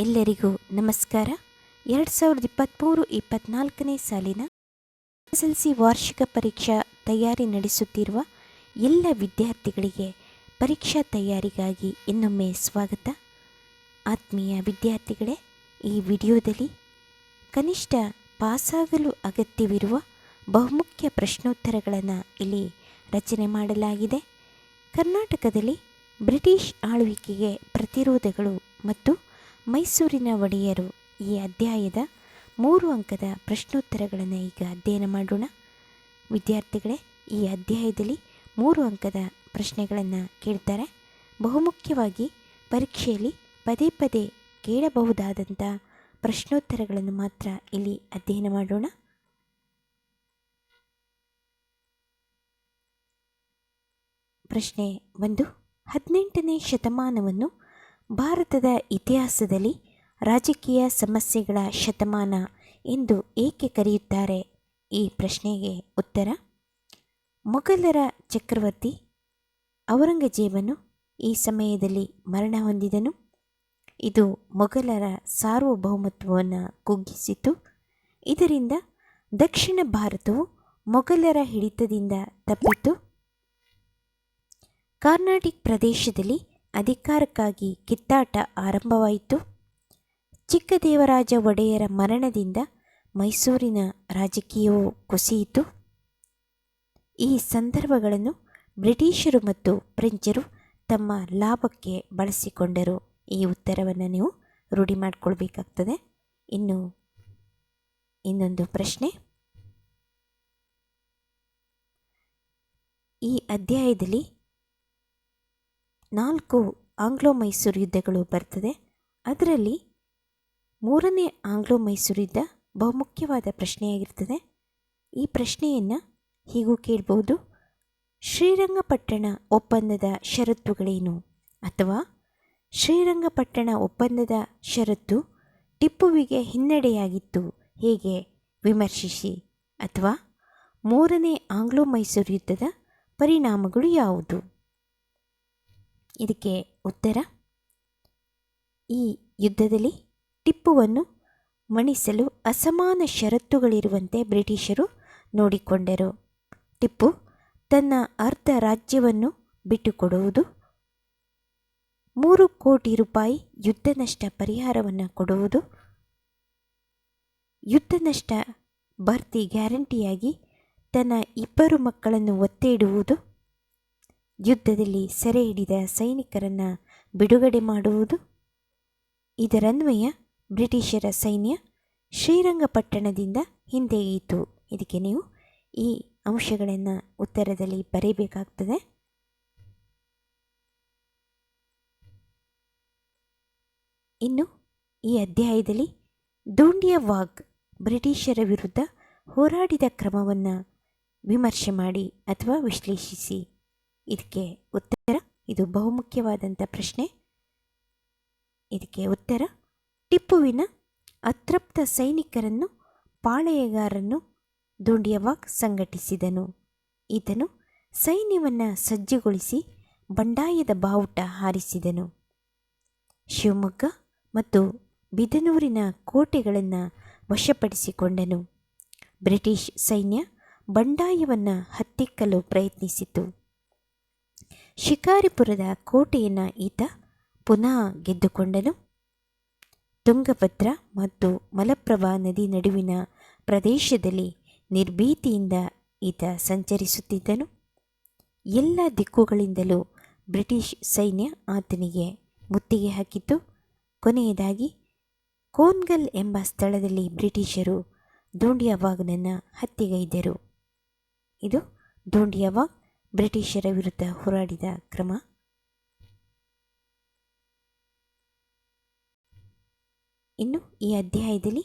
ಎಲ್ಲರಿಗೂ ನಮಸ್ಕಾರ. ಎರಡು ಸಾವಿರದ ಇಪ್ಪತ್ತ್ಮೂರು ಇಪ್ಪತ್ತ್ನಾಲ್ಕನೇ ಸಾಲಿನ ಎಸ್ ಎಲ್ ಸಿ ವಾರ್ಷಿಕ ಪರೀಕ್ಷಾ ತಯಾರಿ ನಡೆಸುತ್ತಿರುವ ಎಲ್ಲ ವಿದ್ಯಾರ್ಥಿಗಳಿಗೆ ಪರೀಕ್ಷಾ ತಯಾರಿಗಾಗಿ ಇನ್ನೊಮ್ಮೆ ಸ್ವಾಗತ. ಆತ್ಮೀಯ ವಿದ್ಯಾರ್ಥಿಗಳೇ, ಈ ವಿಡಿಯೋದಲ್ಲಿ ಕನಿಷ್ಠ ಪಾಸಾಗಲು ಅಗತ್ಯವಿರುವ ಬಹುಮುಖ್ಯ ಪ್ರಶ್ನೋತ್ತರಗಳನ್ನು ಇಲ್ಲಿ ರಚನೆ ಮಾಡಲಾಗಿದೆ. ಕರ್ನಾಟಕದಲ್ಲಿ ಬ್ರಿಟಿಷ್ ಆಳ್ವಿಕೆಗೆ ಪ್ರತಿರೋಧಗಳು ಮತ್ತು ಮೈಸೂರಿನ ಒಡೆಯರು ಈ ಅಧ್ಯಾಯದ ಮೂರು ಅಂಕದ ಪ್ರಶ್ನೋತ್ತರಗಳನ್ನು ಈಗ ಅಧ್ಯಯನ ಮಾಡೋಣ. ವಿದ್ಯಾರ್ಥಿಗಳೇ, ಈ ಅಧ್ಯಾಯದಲ್ಲಿ ಮೂರು ಅಂಕದ ಪ್ರಶ್ನೆಗಳನ್ನು ಕೇಳ್ತಾರೆ. ಬಹುಮುಖ್ಯವಾಗಿ ಪರೀಕ್ಷೆಯಲ್ಲಿ ಪದೇ ಪದೇ ಕೇಳಬಹುದಾದಂಥ ಪ್ರಶ್ನೋತ್ತರಗಳನ್ನು ಮಾತ್ರ ಇಲ್ಲಿ ಅಧ್ಯಯನ ಮಾಡೋಣ. ಪ್ರಶ್ನೆ ಒಂದು, ಹದಿನೆಂಟನೇ ಶತಮಾನವನ್ನು ಭಾರತದ ಇತಿಹಾಸದಲ್ಲಿ ರಾಜಕೀಯ ಸಮಸ್ಯೆಗಳ ಶತಮಾನ ಎಂದು ಏಕೆ ಕರೆಯುತ್ತಾರೆ? ಈ ಪ್ರಶ್ನೆಗೆ ಉತ್ತರ, ಮೊಘಲರ ಚಕ್ರವರ್ತಿ ಔರಂಗಜೇಬನು ಈ ಸಮಯದಲ್ಲಿ ಮರಣ ಹೊಂದಿದನು. ಇದು ಮೊಘಲರ ಸಾರ್ವಭೌಮತ್ವವನ್ನು ಕುಗ್ಗಿಸಿತು. ಇದರಿಂದ ದಕ್ಷಿಣ ಭಾರತವು ಮೊಘಲರ ಹಿಡಿತದಿಂದ ತಪ್ಪಿತು. ಕರ್ನಾಟಕ ಪ್ರದೇಶದಲ್ಲಿ ಅಧಿಕಾರಕ್ಕಾಗಿ ಕಿತ್ತಾಟ ಆರಂಭವಾಯಿತು. ಚಿಕ್ಕದೇವರಾಜ ಒಡೆಯರ ಮರಣದಿಂದ ಮೈಸೂರಿನ ರಾಜಕೀಯವು ಕುಸಿಯಿತು. ಈ ಸಂದರ್ಭಗಳನ್ನು ಬ್ರಿಟಿಷರು ಮತ್ತು ಫ್ರೆಂಚರು ತಮ್ಮ ಲಾಭಕ್ಕೆ ಬಳಸಿಕೊಂಡರು. ಈ ಉತ್ತರವನ್ನು ನೀವು ರೂಢಿ ಮಾಡಿಕೊಳ್ಬೇಕಾಗ್ತದೆ. ಇನ್ನು ಇನ್ನೊಂದು ಪ್ರಶ್ನೆ. ಈ ಅಧ್ಯಾಯದಲ್ಲಿ ನಾಲ್ಕು ಆಂಗ್ಲೋ ಮೈಸೂರು ಯುದ್ಧಗಳು ಬರ್ತದೆ. ಅದರಲ್ಲಿ ಮೂರನೇ ಆಂಗ್ಲೋ ಮೈಸೂರು ಯುದ್ಧ ಬಹುಮುಖ್ಯವಾದ ಪ್ರಶ್ನೆಯಾಗಿರ್ತದೆ. ಈ ಪ್ರಶ್ನೆಯನ್ನು ಹೀಗೂ ಕೇಳ್ಬೋದು ಶ್ರೀರಂಗಪಟ್ಟಣ ಒಪ್ಪಂದದ ಷರತ್ತುಗಳೇನು? ಅಥವಾ ಶ್ರೀರಂಗಪಟ್ಟಣ ಒಪ್ಪಂದದ ಷರತ್ತು ಟಿಪ್ಪುವಿಗೆ ಹಿನ್ನಡೆಯಾಗಿತ್ತು ಹೇಗೆ? ವಿಮರ್ಶಿಸಿ. ಅಥವಾ ಮೂರನೇ ಆಂಗ್ಲೋ ಮೈಸೂರು ಯುದ್ಧದ ಪರಿಣಾಮಗಳು ಯಾವುದು? ಇದಕ್ಕೆ ಉತ್ತರ? ಈ ಯುದ್ಧದಲ್ಲಿ ಟಿಪ್ಪುವನ್ನು ಮಣಿಸಲು ಅಸಮಾನ ಷರತ್ತುಗಳಿರುವಂತೆ ಬ್ರಿಟಿಷರು ನೋಡಿಕೊಂಡರು. ಟಿಪ್ಪು ತನ್ನ ಅರ್ಧ ರಾಜ್ಯವನ್ನು ಬಿಟ್ಟುಕೊಡುವುದು, ಮೂರು ಕೋಟಿ ರೂಪಾಯಿ ಯುದ್ಧ ನಷ್ಟ ಪರಿಹಾರವನ್ನು ಕೊಡುವುದು, ಯುದ್ಧ ನಷ್ಟ ಭರ್ತಿ ಗ್ಯಾರಂಟಿಯಾಗಿ ತನ್ನ ಇಬ್ಬರು ಮಕ್ಕಳನ್ನು ಒತ್ತೆ ಇಡುವುದು ಯುದ್ಧದಲ್ಲಿ ಸೆರೆ ಹಿಡಿದ ಸೈನಿಕರನ್ನು ಬಿಡುಗಡೆ ಮಾಡುವುದು? ಇದರನ್ವಯ ಬ್ರಿಟಿಷರ ಸೈನ್ಯ ಶ್ರೀರಂಗಪಟ್ಟಣದಿಂದ ಹಿಂದೆಗೆಯಿತು ಇದಕ್ಕೆ ನೀವು ಈ ಅಂಶಗಳನ್ನು ಉತ್ತರದಲ್ಲಿ ಬರೀಬೇಕಾಗ್ತದೆ. ಇನ್ನು ಈ ಅಧ್ಯಾಯದಲ್ಲಿ ದೂಂಡಿಯ ವಾಗ್ ಬ್ರಿಟಿಷರ ವಿರುದ್ಧ ಹೋರಾಡಿದ ಕ್ರಮವನ್ನು ವಿಮರ್ಶೆ ಮಾಡಿ ಅಥವಾ ವಿಶ್ಲೇಷಿಸಿ. ಇದಕ್ಕೆ ಉತ್ತರ, ಇದು ಬಹುಮುಖ್ಯವಾದಂಥ ಪ್ರಶ್ನೆ. ಇದಕ್ಕೆ ಉತ್ತರ, ಟಿಪ್ಪುವಿನ ಅತೃಪ್ತ ಸೈನಿಕರನ್ನು ಪಾಳೆಯಗಾರನ್ನು ದುಂಡಿಯವಾಗ್ ಸಂಘಟಿಸಿದನು. ಈತನು ಸೈನ್ಯವನ್ನು ಸಜ್ಜುಗೊಳಿಸಿ ಬಂಡಾಯದ ಬಾವುಟ ಹಾರಿಸಿದನು. ಶಿವಮೊಗ್ಗ ಮತ್ತು ಬಿದನೂರಿನ ಕೋಟೆಗಳನ್ನು ವಶಪಡಿಸಿಕೊಂಡನು. ಬ್ರಿಟಿಷ್ ಸೈನ್ಯ ಬಂಡಾಯವನ್ನು ಹತ್ತಿಕ್ಕಲು ಪ್ರಯತ್ನಿಸಿತು. ಶಿಕಾರಿಪುರದ ಕೋಟೆಯನ್ನು ಈತ ಪುನಃ ಗೆದ್ದುಕೊಂಡನು. ತುಂಗಭದ್ರ ಮತ್ತು ಮಲಪ್ರಭಾ ನದಿ ನಡುವಿನ ಪ್ರದೇಶದಲ್ಲಿ ನಿರ್ಭೀತಿಯಿಂದ ಈತ ಸಂಚರಿಸುತ್ತಿದ್ದನು. ಎಲ್ಲ ದಿಕ್ಕುಗಳಿಂದಲೂ ಬ್ರಿಟಿಷ್ ಸೈನ್ಯ ಆತನಿಗೆ ಮುತ್ತಿಗೆ ಹಾಕಿತು ಕೊನೆಯದಾಗಿ, ಕೋನ್ಗಲ್ ಎಂಬ ಸ್ಥಳದಲ್ಲಿ ಬ್ರಿಟಿಷರು ದೋಂಡಿಯವಾಗ್ನನ್ನು ಹತ್ಯೆಗೈದರು. ಇದು ದೋಂಡಿಯವಾಗ್ ಬ್ರಿಟಿಷರ ವಿರುದ್ಧ ಹೋರಾಡಿದ ಕ್ರಮ? ಇನ್ನು ಈ ಅಧ್ಯಾಯದಲ್ಲಿ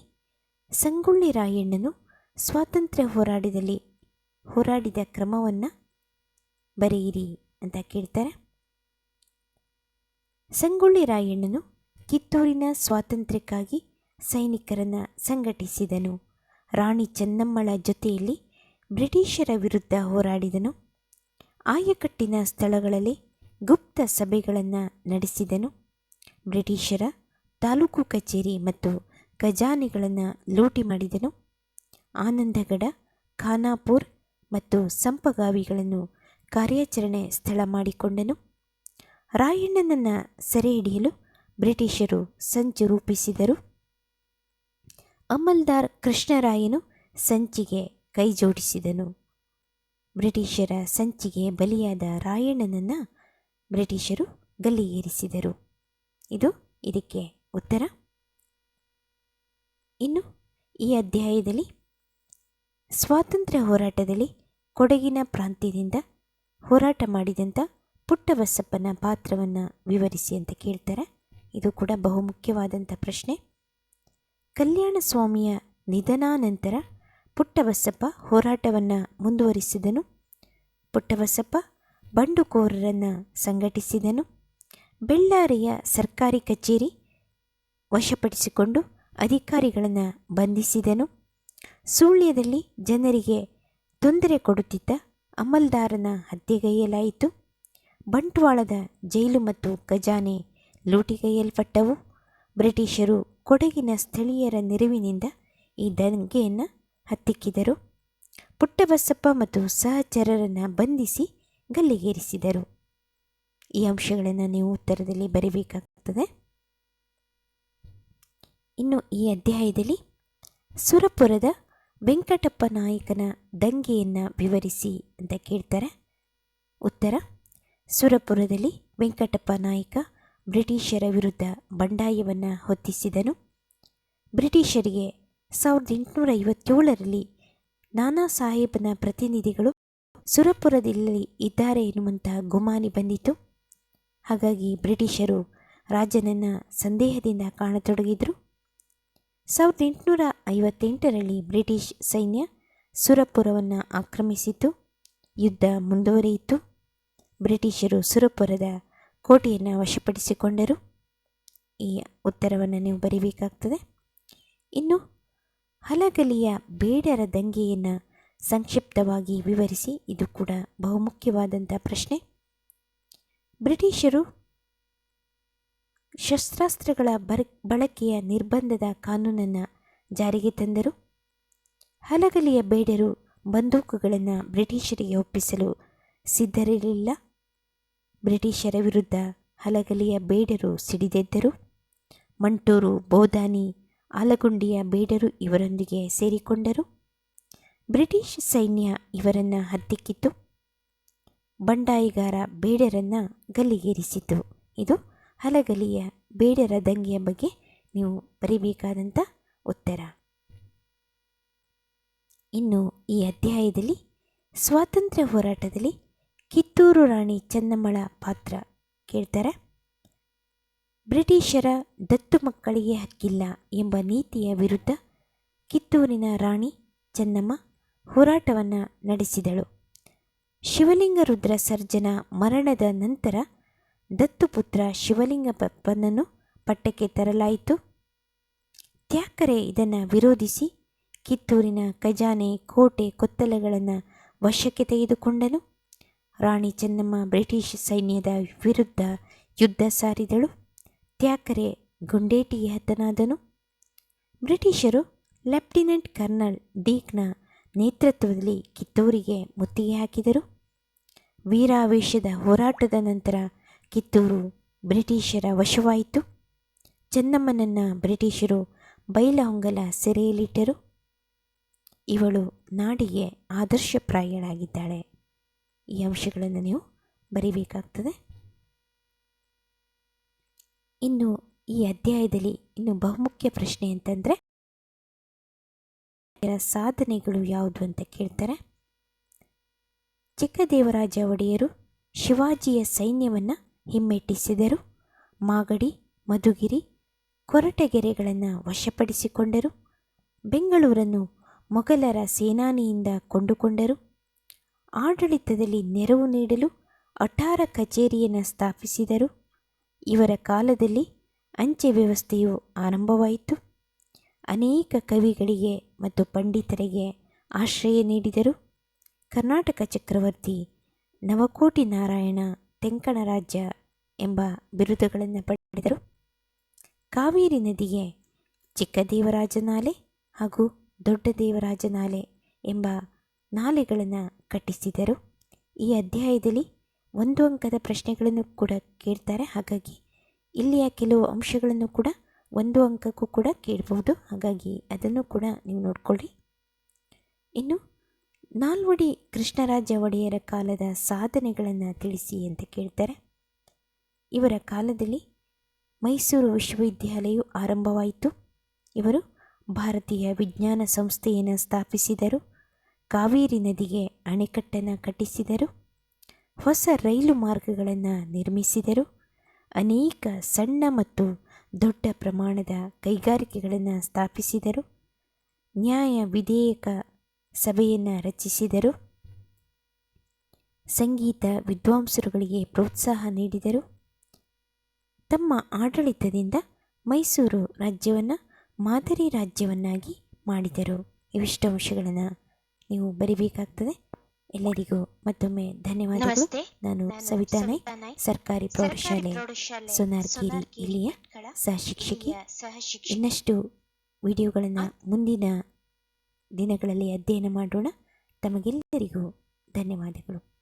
ಸಂಗೊಳ್ಳಿ ರಾಯಣ್ಣನು ಸ್ವಾತಂತ್ರ್ಯ ಹೋರಾಟದಲ್ಲಿ ಹೋರಾಡಿದ ಕ್ರಮವನ್ನು ಬರೆಯಿರಿ ಅಂತ ಕೇಳ್ತಾರೆ. ಸಂಗೊಳ್ಳಿ ರಾಯಣ್ಣನು ಕಿತ್ತೂರಿನ ಸ್ವಾತಂತ್ರ್ಯಕ್ಕಾಗಿ ಸೈನಿಕರನ್ನು ಸಂಘಟಿಸಿದನು. ರಾಣಿ ಚೆನ್ನಮ್ಮಳ ಜೊತೆಯಲ್ಲಿ ಬ್ರಿಟಿಷರ ವಿರುದ್ಧ ಹೋರಾಡಿದನು. ಆಯಕಟ್ಟಿನ ಸ್ಥಳಗಳಲ್ಲಿ ಗುಪ್ತ ಸಭೆಗಳನ್ನು ನಡೆಸಿದನು. ಬ್ರಿಟಿಷರ ತಾಲೂಕು ಕಚೇರಿ ಮತ್ತು ಖಜಾನೆಗಳನ್ನು ಲೂಟಿ ಮಾಡಿದನು. ಆನಂದಗಡ, ಖಾನಾಪುರ್ ಮತ್ತು ಸಂಪಗಾವಿಗಳನ್ನು ಕಾರ್ಯಾಚರಣೆ ಸ್ಥಳ ಮಾಡಿಕೊಂಡನು. ರಾಯಣ್ಣನನ್ನು ಸೆರೆ ಹಿಡಿಯಲು ಬ್ರಿಟಿಷರು ಸಂಚು ರೂಪಿಸಿದರು. ಅಮಲ್ದಾರ್ ಕೃಷ್ಣರಾಯನು ಸಂಚಿಗೆ ಕೈಜೋಡಿಸಿದನು. ಬ್ರಿಟಿಷರ ಸಂಚಿಗೆ ಬಲಿಯಾದ ರಾಯಣ್ಣನನ್ನು ಬ್ರಿಟಿಷರು ಗಲ್ಲಿಗೇರಿಸಿದರು. ಇದು ಇದಕ್ಕೆ ಉತ್ತರ. ಇನ್ನು ಈ ಅಧ್ಯಾಯದಲ್ಲಿ ಸ್ವಾತಂತ್ರ್ಯ ಹೋರಾಟದಲ್ಲಿ ಕೊಡಗಿನ ಪ್ರಾಂತ್ಯದಿಂದ ಹೋರಾಟ ಮಾಡಿದಂಥ ಪುಟ್ಟಬಸಪ್ಪನ ಪಾತ್ರವನ್ನು ವಿವರಿಸಿ ಅಂತ ಕೇಳ್ತಾರೆ. ಇದು ಕೂಡ ಬಹುಮುಖ್ಯವಾದಂಥ ಪ್ರಶ್ನೆ. ಕಲ್ಯಾಣ ಸ್ವಾಮಿಯ ನಿಧನಾನಂತರ ಪುಟ್ಟಬಸಪ್ಪ ಹೋರಾಟವನ್ನು ಮುಂದುವರಿಸಿದನು. ಪುಟ್ಟಬಸಪ್ಪ ಬಂಡುಕೋರರನ್ನು ಸಂಘಟಿಸಿದನು. ಬೆಳ್ಳಾರಿಯ ಸರ್ಕಾರಿ ಕಚೇರಿ ವಶಪಡಿಸಿಕೊಂಡು ಅಧಿಕಾರಿಗಳನ್ನು ಬಂಧಿಸಿದನು. ಸುಳ್ಯದಲ್ಲಿ ಜನರಿಗೆ ತೊಂದರೆ ಕೊಡುತ್ತಿದ್ದ ಅಮಲ್ದಾರನ ಹತ್ಯೆಗೈಯಲಾಯಿತು. ಬಂಟ್ವಾಳದ ಜೈಲು ಮತ್ತು ಖಜಾನೆ ಲೂಟಿಗೈಯಲ್ಪಟ್ಟವು. ಬ್ರಿಟಿಷರು ಕೊಡಗಿನ ಸ್ಥಳೀಯರ ನೆರವಿನಿಂದ ಈ ದಂಗೆಯನ್ನು ಹತ್ತಿಕ್ಕಿದರು. ಪುಟ್ಟಬಸಪ್ಪ ಮತ್ತು ಸಹಚರರನ್ನು ಬಂಧಿಸಿ ಗಲ್ಲಿಗೇರಿಸಿದರು. ಈ ಅಂಶಗಳನ್ನು ನೀವು ಉತ್ತರದಲ್ಲಿ ಬರೀಬೇಕಾಗ್ತದೆ. ಇನ್ನು ಈ ಅಧ್ಯಾಯದಲ್ಲಿ ಸುರಪುರದ ವೆಂಕಟಪ್ಪ ನಾಯಕನ ದಂಗೆಯನ್ನು ವಿವರಿಸಿ ಅಂತ ಕೇಳ್ತಾರೆ. ಉತ್ತರ, ಸುರಪುರದಲ್ಲಿ ವೆಂಕಟಪ್ಪ ನಾಯಕ ಬ್ರಿಟಿಷರ ವಿರುದ್ಧ ಬಂಡಾಯವನ್ನು ಹೊತ್ತಿಸಿದನು. ಬ್ರಿಟಿಷರಿಗೆ ಸಾವಿರದ ಎಂಟುನೂರ ಐವತ್ತೇಳರಲ್ಲಿ ನಾನಾ ಸಾಹೇಬನ ಪ್ರತಿನಿಧಿಗಳು ಸುರಪುರದಲ್ಲಿ ಇದ್ದಾರೆ ಎನ್ನುವಂತಹ ಗುಮಾನಿ ಬಂದಿತು ಹಾಗಾಗಿ ಬ್ರಿಟಿಷರು ರಾಜನನ್ನು ಸಂದೇಹದಿಂದ ಕಾಣತೊಡಗಿದರು. ಸಾವಿರದ ಎಂಟುನೂರ ಐವತ್ತೆಂಟರಲ್ಲಿ ಬ್ರಿಟಿಷ್ ಸೈನ್ಯ ಸುರಪುರವನ್ನು ಆಕ್ರಮಿಸಿತು ಯುದ್ಧ ಮುಂದುವರಿಯಿತು. ಬ್ರಿಟಿಷರು ಸುರಪುರದ ಕೋಟೆಯನ್ನು ವಶಪಡಿಸಿಕೊಂಡರು. ಈ ಉತ್ತರವನ್ನು ನೀವು ಬರೀಬೇಕಾಗ್ತದೆ. ಇನ್ನು ಹಲಗಲಿಯ ಬೇಡರ ದಂಗೆಯನ್ನು ಸಂಕ್ಷಿಪ್ತವಾಗಿ ವಿವರಿಸಿ, ಇದು ಕೂಡ ಬಹುಮುಖ್ಯವಾದಂಥ ಪ್ರಶ್ನೆ. ಬ್ರಿಟಿಷರು ಶಸ್ತ್ರಾಸ್ತ್ರಗಳ ಬರ, ಬಳಕೆಯ ನಿರ್ಬಂಧದ ಕಾನೂನನ್ನು ಜಾರಿಗೆ ತಂದರು. ಹಲಗಲಿಯ ಬೇಡರು ಬಂದೂಕುಗಳನ್ನು ಬ್ರಿಟಿಷರಿಗೆ ಒಪ್ಪಿಸಲು ಸಿದ್ಧರಿರಲಿಲ್ಲ. ಬ್ರಿಟಿಷರ ವಿರುದ್ಧ ಹಲಗಲಿಯ ಬೇಡರು ಸಿಡಿದೆದ್ದರು. ಮಂಟೂರು, ಬೋದಾನಿ ಆಲಗುಂಡಿಯ ಬೇಡರು ಇವರೊಂದಿಗೆ ಸೇರಿಕೊಂಡರು. ಬ್ರಿಟಿಷ್ ಸೈನ್ಯ ಇವರನ್ನು ಹತ್ತಿಕ್ಕಿತು. ಬಂಡಾಯಿಗಾರ ಬೇಡರನ್ನು ಗಲ್ಲಿಗೇರಿಸಿತು. ಇದು ಹಲಗಲಿಯ ಬೇಡರ ದಂಗೆಯ ಬಗ್ಗೆ ನೀವು ಬರೀಬೇಕಾದಂಥ ಉತ್ತರ. ಇನ್ನು ಈ ಅಧ್ಯಾಯದಲ್ಲಿ ಸ್ವಾತಂತ್ರ್ಯ ಹೋರಾಟದಲ್ಲಿ ಕಿತ್ತೂರು ರಾಣಿ ಚೆನ್ನಮ್ಮಳ ಪಾತ್ರ ಕೇಳ್ತಾರೆ. ಬ್ರಿಟಿಷರ ದತ್ತು ಮಕ್ಕಳಿಗೆ ಹಕ್ಕಿಲ್ಲ ಎಂಬ ನೀತಿಯ ವಿರುದ್ಧ ಕಿತ್ತೂರಿನ ರಾಣಿ ಚೆನ್ನಮ್ಮ ಹೋರಾಟವನ್ನು ನಡೆಸಿದಳು. ಶಿವಲಿಂಗ ರುದ್ರ ಸರ್ಜನ ಮರಣದ ನಂತರ ದತ್ತುಪುತ್ರ ಶಿವಲಿಂಗಪ್ಪನನ್ನು ಪಟ್ಟಕ್ಕೆ ತರಲಾಯಿತು. ತ್ಯಾಕರೆ ಇದನ್ನು ವಿರೋಧಿಸಿ ಕಿತ್ತೂರಿನ ಖಜಾನೆ ಕೋಟೆ ಕೊತ್ತಲೆಗಳನ್ನು ವಶಕ್ಕೆ ತೆಗೆದುಕೊಂಡನು. ರಾಣಿ ಚೆನ್ನಮ್ಮ ಬ್ರಿಟಿಷ್ ಸೈನ್ಯದ ವಿರುದ್ಧ ಯುದ್ಧ ಸಾರಿದಳು. ತ್ಯಾಕರೆ ಗುಂಡೇಟಿಗೆ ಹತನಾದನು. ಬ್ರಿಟಿಷರು ಲೆಫ್ಟಿನೆಂಟ್ ಕರ್ನಲ್ ಡೀಕ್ನ ನೇತೃತ್ವದಲ್ಲಿ ಕಿತ್ತೂರಿಗೆ ಮುತ್ತಿಗೆ ಹಾಕಿದರು. ವೀರಾವೇಶದ ಹೋರಾಟದ ನಂತರ ಕಿತ್ತೂರು ಬ್ರಿಟಿಷರ ವಶವಾಯಿತು. ಚೆನ್ನಮ್ಮನನ್ನು ಬ್ರಿಟಿಷರು ಬೈಲಹೊಂಗಲ ಸೆರೆಯಲ್ಲಿಟ್ಟರು. ಇವಳು ನಾಡಿಗೆ ಆದರ್ಶಪ್ರಾಯಳಾಗಿದ್ದಾಳೆ ಈ ಅಂಶಗಳನ್ನು ನೀವು ಬರೀಬೇಕಾಗ್ತದೆ. ಇನ್ನು ಈ ಅಧ್ಯಾಯದಲ್ಲಿ ಇನ್ನು ಬಹುಮುಖ್ಯ ಪ್ರಶ್ನೆ ಅಂತಂದರೆ ಸಾಧನೆಗಳು ಯಾವುದು ಅಂತ ಕೇಳ್ತಾರೆ. ಚಿಕ್ಕದೇವರಾಜ ಒಡೆಯರು ಶಿವಾಜಿಯ ಸೈನ್ಯವನ್ನು ಹಿಮ್ಮೆಟ್ಟಿಸಿದರು. ಮಾಗಡಿ, ಮಧುಗಿರಿ, ಕೊರಟಗೆರೆಗಳನ್ನು ವಶಪಡಿಸಿಕೊಂಡರು. ಬೆಂಗಳೂರನ್ನು ಮೊಘಲರ ಸೇನಾನಿಯಿಂದ ಕೊಂಡುಕೊಂಡರು. ಆಡಳಿತದಲ್ಲಿ ನೆರವು ನೀಡಲು ಅಠಾರ ಕಚೇರಿಯನ್ನು ಸ್ಥಾಪಿಸಿದರು. ಇವರ ಕಾಲದಲ್ಲಿ ಅಂಚೆ ವ್ಯವಸ್ಥೆಯು ಆರಂಭವಾಯಿತು. ಅನೇಕ ಕವಿಗಳಿಗೆ ಮತ್ತು ಪಂಡಿತರಿಗೆ ಆಶ್ರಯ ನೀಡಿದರು. ಕರ್ನಾಟಕ ಚಕ್ರವರ್ತಿ ನವಕೋಟಿ ನಾರಾಯಣ ತೆಂಕಣ ರಾಜ್ಯ ಎಂಬ ಬಿರುದುಗಳನ್ನು ಪಡೆದರು. ಕಾವೇರಿ ನದಿಗೆ ಚಿಕ್ಕ ದೇವರಾಜ ನಾಲೆ ಹಾಗೂ ದೊಡ್ಡ ದೇವರಾಜನಾಲೆ ಎಂಬ ನಾಲೆಗಳನ್ನು ಕಟ್ಟಿಸಿದರು. ಈ ಅಧ್ಯಾಯದಲ್ಲಿ ಒಂದು ಅಂಕದ ಪ್ರಶ್ನೆಗಳನ್ನು ಕೂಡ ಕೇಳ್ತಾರೆ. ಹಾಗಾಗಿ ಇಲ್ಲಿಯ ಕೆಲವು ಅಂಶಗಳನ್ನು ಕೂಡ ಒಂದು ಅಂಕಕ್ಕೂ ಕೂಡ ಕೇಳಬಹುದು. ಹಾಗಾಗಿ ಅದನ್ನು ಕೂಡ ನೀವು ನೋಡಿಕೊಳ್ಳಿ. ಇನ್ನು ನಾಲ್ವಡಿ ಕೃಷ್ಣರಾಜ ಒಡೆಯರ ಕಾಲದ ಸಾಧನೆಗಳನ್ನು ತಿಳಿಸಿ ಅಂತ ಕೇಳ್ತಾರೆ. ಇವರ ಕಾಲದಲ್ಲಿ ಮೈಸೂರು ವಿಶ್ವವಿದ್ಯಾಲಯವು ಆರಂಭವಾಯಿತು. ಇವರು ಭಾರತೀಯ ವಿಜ್ಞಾನ ಸಂಸ್ಥೆಯನ್ನು ಸ್ಥಾಪಿಸಿದರು. ಕಾವೇರಿ ನದಿಗೆ ಅಣೆಕಟ್ಟನ್ನು ಕಟ್ಟಿಸಿದರು. ಹೊಸ ರೈಲು ಮಾರ್ಗಗಳನ್ನು ನಿರ್ಮಿಸಿದರು. ಅನೇಕ ಸಣ್ಣ ಮತ್ತು ದೊಡ್ಡ ಪ್ರಮಾಣದ ಕೈಗಾರಿಕೆಗಳನ್ನು ಸ್ಥಾಪಿಸಿದರು. ನ್ಯಾಯ ವಿಧೇಯಕ ಸಭೆಯನ್ನು ರಚಿಸಿದರು. ಸಂಗೀತ ವಿದ್ವಾಂಸರುಗಳಿಗೆ ಪ್ರೋತ್ಸಾಹ ನೀಡಿದರು. ತಮ್ಮ ಆಡಳಿತದಿಂದ ಮೈಸೂರು ರಾಜ್ಯವನ್ನು ಮಾದರಿ ರಾಜ್ಯವನ್ನಾಗಿ ಮಾಡಿದರು. ಇವಿಷ್ಟು ಅಂಶಗಳನ್ನು ನೀವು ಬರಿಬೇಕಾಗ್ತದೆ. ಎಲ್ಲರಿಗೂ ಮತ್ತೊಮ್ಮೆ ಧನ್ಯವಾದಗಳು. ನಾನು ಸವಿತಾ ನಾಯ್ಕ್ ಸರ್ಕಾರಿ ಪ್ರೌಢಶಾಲೆ ಸೋನಾರ್ಕೇರಿ ಇಲ್ಲಿಯ ಇಲ್ಲಿಯ ಸಹಶಿಕ್ಷಕಿ. ಇನ್ನಷ್ಟು ವಿಡಿಯೋಗಳನ್ನು ಮುಂದಿನ ದಿನಗಳಲ್ಲಿ ಅಧ್ಯಯನ ಮಾಡೋಣ. ತಮಗೆಲ್ಲರಿಗೂ ಧನ್ಯವಾದಗಳು.